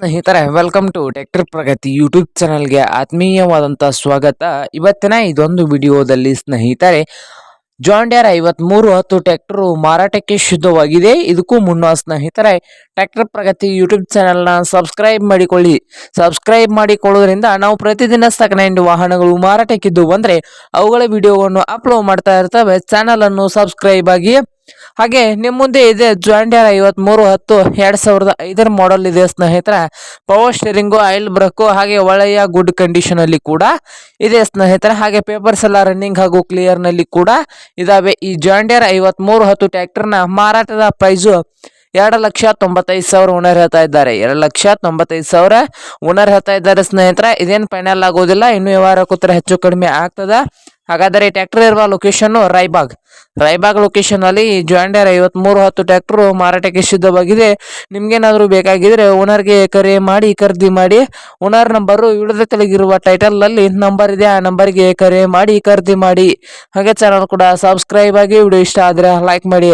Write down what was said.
ಸ್ನೇಹಿತರೆ welcome to tractor Pragati YouTube ಚಾನಲ್ಗೆ ಆತ್ಮೀಯವಾದಂಥ ಸ್ವಾಗತ. ಇವತ್ತಿನ ಇದೊಂದು ವಿಡಿಯೋದಲ್ಲಿ ಸ್ನೇಹಿತರೆ ಜಾಂಡ್ಯಾರ್ ಐವತ್ಮೂರು ಹತ್ತು ಟ್ರ್ಯಾಕ್ಟರು ಮಾರಾಟಕ್ಕೆ ಶುದ್ಧವಾಗಿದೆ ಇದಕ್ಕೂ ಮುನ್ನ ಸ್ನೇಹಿತರೆ ಟ್ರ್ಯಾಕ್ಟರ್ ಪ್ರಗತಿ ಯೂಟ್ಯೂಬ್ ಚಾನಲ್ನ ಸಬ್ಸ್ಕ್ರೈಬ್ ಮಾಡಿಕೊಳ್ಳಿ. ಸಬ್ಸ್ಕ್ರೈಬ್ ಮಾಡಿಕೊಳ್ಳೋದ್ರಿಂದ ನಾವು ಪ್ರತಿದಿನ ಸೆಕೆಂಡ್ ವಾಹನಗಳು ಮಾರಾಟಕ್ಕಿದ್ದು ಬಂದರೆ, ಅವುಗಳ ವಿಡಿಯೋವನ್ನು ಅಪ್ಲೋಡ್ ಮಾಡ್ತಾ ಇರ್ತವೆ. ಚಾನಲನ್ನು ಸಬ್ಸ್ಕ್ರೈಬ್ ಆಗಿ ಹಾಗೆ ನಿಮ್ಮ ಮುಂದೆ ಇದೆ ಜಾಂಡಿಯರ್ ಐವತ್ಮೂರು, ಹತ್ತು, ಎರಡು ಸಾವಿರದ ಐದರ ಮಾಡೆಲ್ ಇದೆ ಸ್ನೇಹಿತರೆ. ಪವರ್ ಸ್ಟೇರಿಂಗು ಆಯಿಲ್ ಬ್ರಕ್ಕು ಹಾಗೆ ಒಳ್ಳೆಯ ಗುಡ್ ಕಂಡೀಷನ್ ಅಲ್ಲಿ ಕೂಡ ಇದೆ ಸ್ನೇಹಿತರೆ. ಹಾಗೆ ಪೇಪರ್ಸ್ ಎಲ್ಲ ರನ್ನಿಂಗ್ ಹಾಗೂ ಕ್ಲಿಯರ್ನಲ್ಲಿ ಕೂಡ ಇದಾವೆ. ಈ ಜಾಂಡಿಯರ್ ಐವತ್ಮೂರು, ಹತ್ತು ಟ್ರ್ಯಾಕ್ಟರ್ನ ಮಾರಾಟದ ಪ್ರೈಸು ಎರಡು ಲಕ್ಷ ತೊಂಬತ್ತೈದು ಸಾವಿರ ಓನರ್ ಹೇಳ್ತಾ ಇದ್ದಾರೆ. ಎರಡು ಲಕ್ಷ ತೊಂಬತ್ತೈದು ಸಾವಿರ ಓನರ್ ಹೇಳ್ತಾ ಇದ್ದಾರೆ ಸ್ನೇಹಿತರೆ. ಇದೇನು ಫೈನಲ್ ಆಗೋದಿಲ್ಲ. ಇನ್ನು ವ್ಯವಹಾರ ಕೂತ್ರೆ ಹೆಚ್ಚು ಕಡಿಮೆ ಆಗ್ತದ. ಹಾಗಾದರೆ ಟ್ರ್ಯಾಕ್ಟರ್ ಇರುವ ಲೊಕೇಶನ್ ರೈಬಾಗ್ ರೈಬಾಗ್ ಲೊಕೇಶನ್ ಅಲ್ಲಿ ಜಾಂಡರ್ ಐವತ್ಮೂರು ಹತ್ತು ಟ್ರ್ಯಾಕ್ಟರ್ ಮಾರಾಟಕ್ಕೆ ಸಿದ್ಧವಾಗಿದೆ. ನಿಮ್ಗೇನಾದ್ರೂ ಬೇಕಾಗಿದ್ರೆ ಓನರ್ಗೆ ಕರೆ ಮಾಡಿ, ಖರೀದಿ ಮಾಡಿ. ಓನರ್ ನಂಬರು ವಿಡಿಯೋದ ಕೆಳಗಿರುವ ಟೈಟಲ್ ಅಲ್ಲಿ ನಂಬರ್ ಇದೆ. ಆ ನಂಬರ್ಗೆ ಕರೆ ಮಾಡಿ, ಖರೀದಿ ಮಾಡಿ. ಹಾಗೆ ಚಾನಲ್ ಕೂಡ ಸಬ್ಸ್ಕ್ರೈಬ್ ಆಗಿ ವಿಡಿಯೋ ಇಷ್ಟ ಆದ್ರೆ ಲೈಕ್ ಮಾಡಿ.